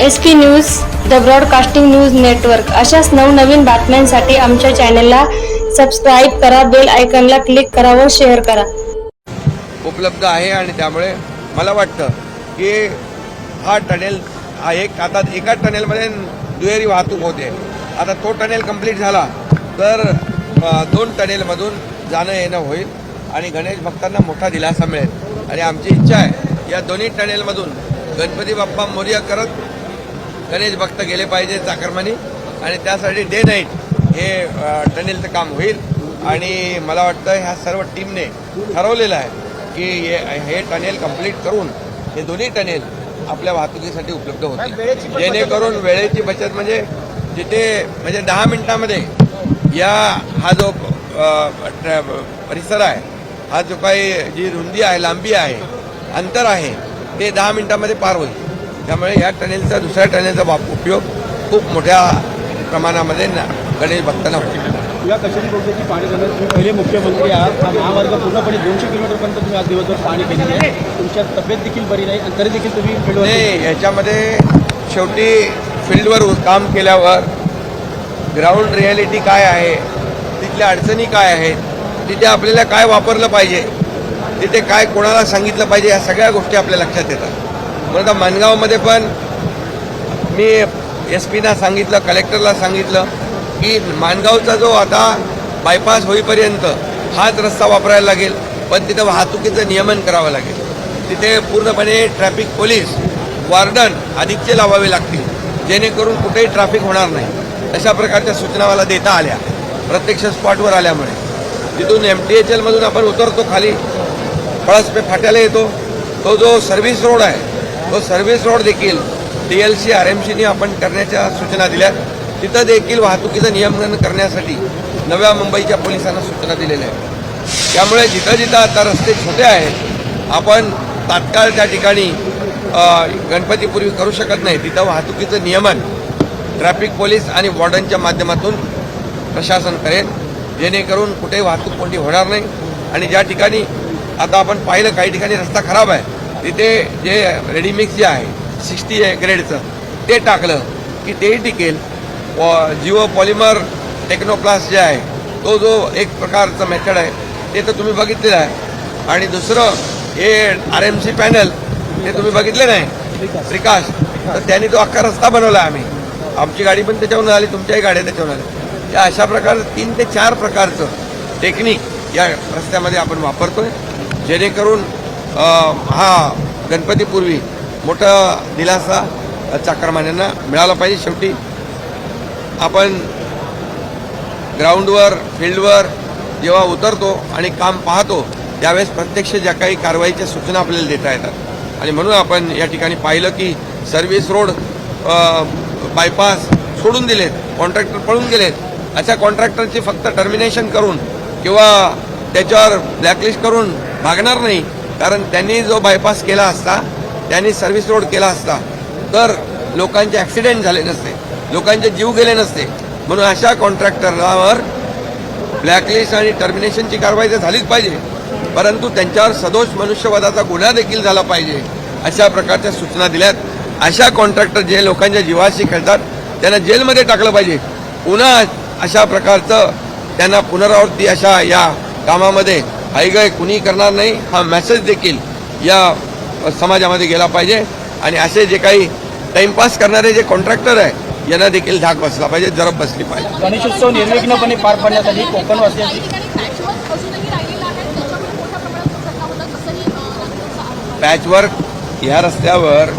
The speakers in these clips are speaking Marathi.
S P news the broadcasting news network अशाच नवनवीन बातम्यांसाठी आमच्या चॅनलला सबस्क्राईब करा बेल आयकनला क्लिक करा व शेअर करा. उपलब्ध आहे आणि त्यामुळे मला वाटतं की हा टनेल हा एक आता एका टनेलमध्ये दुहेरी वाहतूक होते. आता तो टनेल कंप्लीट झाला तर दोन टनेलमधून जाणं येणं होईल आणि गणेश भक्तांना मोठा दिलासा मिळेल. आणि आमची इच्छा आहे या दोन्ही टनेलमधून गणपती बाप्पा मोर्या करत गणेश भक्त गेले पाहिजे चाकरमानी. आणि त्यासाठी डे नाईट हे टनेलचं काम होईल. आणि मला वाटतं ह्या सर्व टीमने ठरवलेलं आहे की हे हे टनेल कंप्लीट करून हे दोन्ही टनेल आपल्या वाहतुकीसाठी उपलब्ध होतील. जेणेकरून वेळेची बचत म्हणजे जिथे म्हणजे दहा मिनिटामध्ये या हा जो परिसर आहे हा जो काही जी रुंदी आहे लांबी आहे अंतर आहे ते दहा मिनिटामध्ये पार होईल. त्यामुळे या टनेलचा दुसऱ्या टनेलचा वाप उपयोग खूप मोठ्या प्रमाणामध्ये गणेश भक्तांना होईल या कशाची बोगद्याची पाणी करण्यात तुम्ही पहिले मुख्यमंत्री आहात. हा महामार्ग पूर्णपणे दोनशे किलोमीटरपर्यंत तुम्ही आज दिवसभर पाणी केलेली आहे. तुमच्या तब्येत देखील बरी नाही आणि तरी देखील तुम्ही नाही याच्यामध्ये शेवटी फील्डवर काम केल्यावर ग्राउंड रिॲलिटी काय आहे? तिथल्या अडचणी काय आहेत? तिथे आपल्याला काय वापरलं पाहिजे? तिथे काय कोणाला सांगितलं पाहिजे? या सगळ्या गोष्टी आपल्या लक्षात येतात. आता मानगावमध्ये पण मी एस पीना सांगितलं कलेक्टरला सांगितलं की मानगावचा जो आता बायपास होईपर्यंत हाच रस्ता वापरायला लागेल पण तिथं वाहतुकीचं नियमन करावं लागेल. तिथे पूर्णपणे ट्रॅफिक पोलीस वार्डन अधिकचे लावावे लागतील जेणेकरून कुठेही ट्रॅफिक होणार नाही. अशा प्रकारच्या सूचना मला देता आल्या प्रत्यक्ष स्पॉटवर आल्यामुळे. तिथून एम टी एच एलमधून आपण उतरतो खाली पळसपे फाट्याला येतो. तो जो सर्व्हिस रोड आहे तो सर्व्हिस रोड देखील D L C R M सीने आपण करण्याच्या सूचना दिल्या तिथं देखील वाहतुकीचं नियमन करण्यासाठी नव्या मुंबईच्या पोलिसांना सूचना दिलेल्या आहेत. त्यामुळे जिथं जिथं आता रस्ते छोटे आहेत आपण तात्काळ त्या ठिकाणी गणपतीपूर्वी करू शकत नाही. तिथं वाहतुकीचं नियमन ट्रॅफिक पोलीस आणि वॉर्डनच्या माध्यमातून प्रशासन करेल. जेणेकरून कुठेही वाहतूक कोणती होणार नाही. आणि ज्या ठिकाणी आता आपण पाहिलं काही ठिकाणी रस्ता खराब आहे. तिथे जे रेडीमिक्स जे आहे सिक्स्टी ग्रेडचं ते टाकलं की तेही टिकेल. पॉ- जिओ पॉलिमर टेक्नोप्लास जे आहे तो जो एक प्रकारचा मेथड आहे ते तर तुम्ही बघितलेलं आहे. आणि दुसरं हे आर एम सी पॅनल हे तुम्ही बघितले नाही? श्रीकाश तर त्यांनी तो अख्खा रस्ता बनवला आम्ही. आमची गाडी पण त्याच्यावरून आली तुमच्याही गाड्या त्याच्यावरून आल्या. या अशा प्रकारचं तीन ते चार प्रकारचं टेक्निक या रस्त्यामध्ये आपण वापरतोय. जेणेकरून अं, हा गणपतीपूर्वी मोठा दिलासा चाकरमान्यांना मिळाला पाहिजे शेवटी. आपण ग्राउंडवर फील्डवर जेव्हा उतरतो आणि काम पाहतो त्यावेळेस प्रत्यक्ष ज्या काही कारवाईच्या सूचना आपल्याला देता येतात. आणि म्हणून आपण या ठिकाणी पाहिलं की सर्व्हिस रोड बायपास सोडून दिलेत कॉन्ट्रॅक्टर पळून गेलेत. अशा कॉन्ट्रॅक्टरची फक्त टर्मिनेशन करून किंवा त्याच्यावर ब्लॅकलिस्ट करून भागणार नाही. कारण त्यांनी जो बायपास केला असता त्यांनी सर्व्हिस रोड केला असता तर लोकांचे ॲक्सिडेंट झाले नसते लोकांचे जीव गेले नसते. म्हणून अशा कॉन्ट्रॅक्टरवर ब्लॅकलिस्ट आणि टर्मिनेशनची कारवाई तर झालीच पाहिजे. परंतु त्यांच्यावर सदोष मनुष्यवधाचा गुन्हा देखील झाला पाहिजे अशा प्रकारच्या सूचना दिल्यात. अशा कॉन्ट्रॅक्टर जे लोकांच्या जीवाशी खेळतात त्यांना जेलमध्ये टाकलं पाहिजे. पुन्हा अशा प्रकारचं त्यांना पुनरावृत्ती अशा या कामामध्ये हायगय कुणी करणार नाही हा मेसेज देखील या समाजामध्ये गेला पाहिजे. आणि असे जे काही टाइमपास करणारे जे कॉन्ट्रॅक्टर आहे यांना देखील धाक बसला पाहिजे जरब बसली पाहिजे. गणेशोत्सव निर्विघ्नपणे पार पाडण्यासाठी कोकणवासियांची पॅचवर्क ह्या रस्त्यावर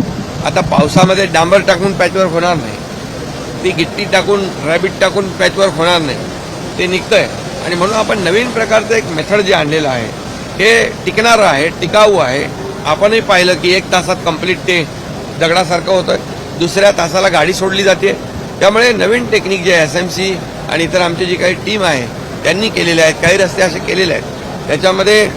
आता पावसामध्ये डांबर टाकून पॅचवर्क होणार नाही. ती गिट्टी टाकून रॅबिट टाकून पॅचवर्क होणार नाही. ते निघतंय. आणि म्हणून आपण नवीन प्रकारचं एक मेथड जे आणलेलं आहे हे टिकणारं आहे टिकाऊ आहे. आपणही पाहिलं की एक तासात कंप्लीट ते दगडासारखं होतं. दुसऱ्या तासाला गाडी सोडली जाते. त्यामुळे नवीन टेक्निक जे एस एम सी आणि इतर आमची जी काही टीम आहे त्यांनी केलेले आहेत. काही रस्ते असे केलेले आहेत. त्याच्यामध्ये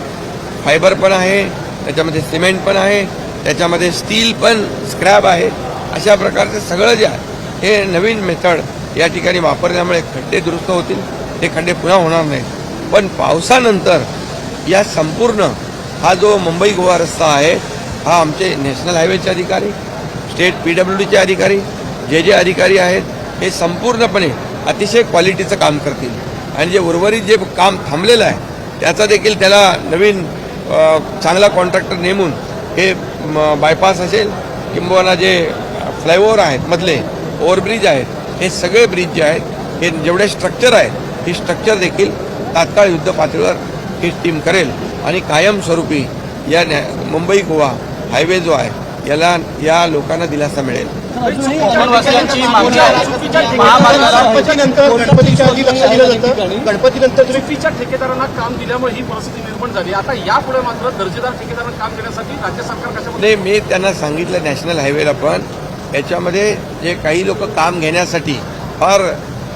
फायबर पण आहे त्याच्यामध्ये सिमेंट पण आहे त्याच्यामध्ये स्टील पण स्क्रॅब आहे. अशा प्रकारचं सगळं जे आहे हे नवीन मेथड या ठिकाणी वापरल्यामुळे खड्डे दुरुस्त होतील. ते खड्डे पुन्हा होणार नाहीत पण पावसानंतर या संपूर्ण हा जो मुंबई गोवा रस्ता आहे हा आमचे नॅशनल हायवेचे अधिकारी स्टेट पी डब्ल्यू डीचे अधिकारी जे जे अधिकारी आहेत हे संपूर्णपणे अतिशय क्वालिटीचं काम करतील. आणि जे उर्वरित जे काम थांबलेलं आहे त्याचा देखील त्याला नवीन चांगला कॉन्ट्रॅक्टर नेमून हे बायपास असेल किंबहुना जे फ्लायओव्हर आहेत मधले ओव्हरब्रिज आहेत हे सगळे ब्रिज जे आहेत हे जेवढे स्ट्रक्चर आहेत ही स्ट्रक्चर देखील तात्काळ युद्ध पातळीवर ही टीम करेल. आणि कायमस्वरूपी या न्या- मुंबई गोवा हायवे जो आहे याला या लोकांना दिलासा मिळेल. कोकणवासियांची मागणी आहे. महामार्गाला गणपतीनंतर गणपतीच्या आधी लक्ष दिलं जातं. गणपतीनंतर तुम्ही चुकीच्या ठेकेदारांना काम दिल्यामुळे ही परिस्थिती निर्माण झाली. आता यापुढे मात्र दर्जेदार ठेकेदारांना काम देण्यासाठी राज्य सरकार कशामध्ये नाही मी त्यांना सांगितलं नॅशनल हायवेला पण. याच्यामध्ये जे काही लोक काम घेण्यासाठी फार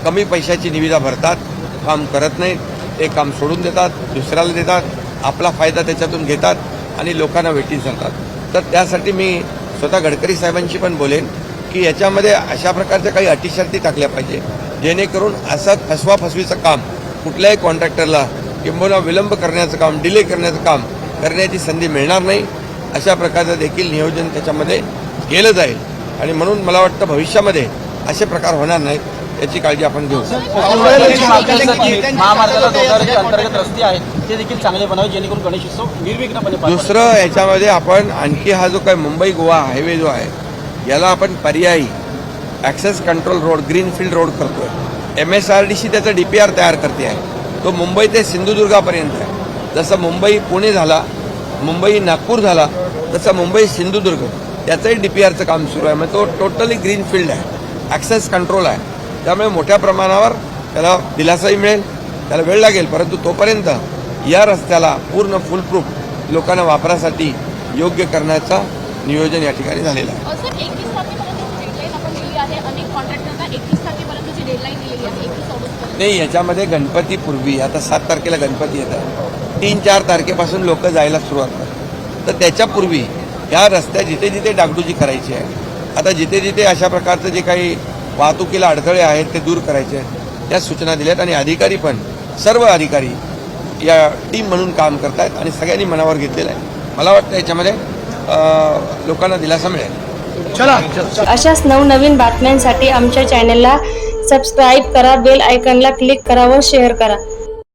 कमी पैशाची निविदा भरतात. काम करत नाहीत ते काम सोडून देतात दुसऱ्याला देतात आपला फायदा त्याच्यातून घेतात आणि लोकांना वेटी सांगतात तर त्यासाठी मी स्वतः गडकरी साहेबांशी पण बोलेन की याच्यामध्ये अशा प्रकारच्या काही अटीशर्ती टाकल्या पाहिजे. जेणेकरून असं फसवा फसवीचं काम कुठल्याही कॉन्ट्रॅक्टरला किंबहुना विलंब करण्याचं काम डिले करण्याचं काम करण्याची संधी मिळणार नाही. अशा प्रकारचं देखील नियोजन त्याच्यामध्ये केलं जाईल. आणि म्हणून मला वाटतं भविष्यामध्ये असे प्रकार होणार नाहीत. याची काळजी आपण घेऊ. कोकणवासियांची मागणी असं की महामार्गाला जोडणारे जे अंतर्गत रस्ते आहेत ते देखील चांगले बनावे जेणेकरून गणेशोत्सव निर्विघ्नपणे पार पडेल. दुसरं याच्यामध्ये आपण आणखी हा जो काय मुंबई गोवा हायवे जो आहे याला आपण पर्यायी access control road greenfield road करतोय. M S R D C त्याचा डी पी आर तयार करते आहे. तो मुंबई ते सिंधुदुर्गापर्यंत आहे. जसं मुंबई पुणे झाला मुंबई नागपूर झाला तसं मुंबई सिंधुदुर्ग त्याचंही डी पी आरचं काम सुरू आहे. मग तो टोटली ग्रीनफील्ड आहे. ॲक्सेस कंट्रोल आहे. त्यामुळे मोठ्या प्रमाणावर त्याला दिलासाही मिळेल त्याला वेळ लागेल. परंतु तोपर्यंत या रस्त्याला पूर्ण फुलप्रूफ लोकांना वापरासाठी योग्य करण्याचा नियोजन या ठिकाणी झालेलं आहे. नाही याच्यामध्ये गणपतीपूर्वी आता सात तारखेला गणपती येतात तीन चार तारखेपासून लोक जायला सुरुवात करतात. तर त्याच्यापूर्वी ह्या रस्त्या जिथे जिथे डागडुजी करायची आहे आता जिथे जिथे अशा प्रकारचं जे काही वाहतुकीला अडथळे आहेत ते दूर करायचे आहेत. त्या सूचना दिल्यात आणि अधिकारी पण सर्व अधिकारी या टीम म्हणून काम करतायत आणि सगळ्यांनी मनावर घेतलेलं आहे. मला वाटतं याच्यामध्ये लोकांना दिलासा मिळेल. अशाच नवनवीन बातम्यांसाठी आमच्या चॅनलला सबस्क्राईब करा बेल आयकॉनला क्लिक करा व शेअर करा.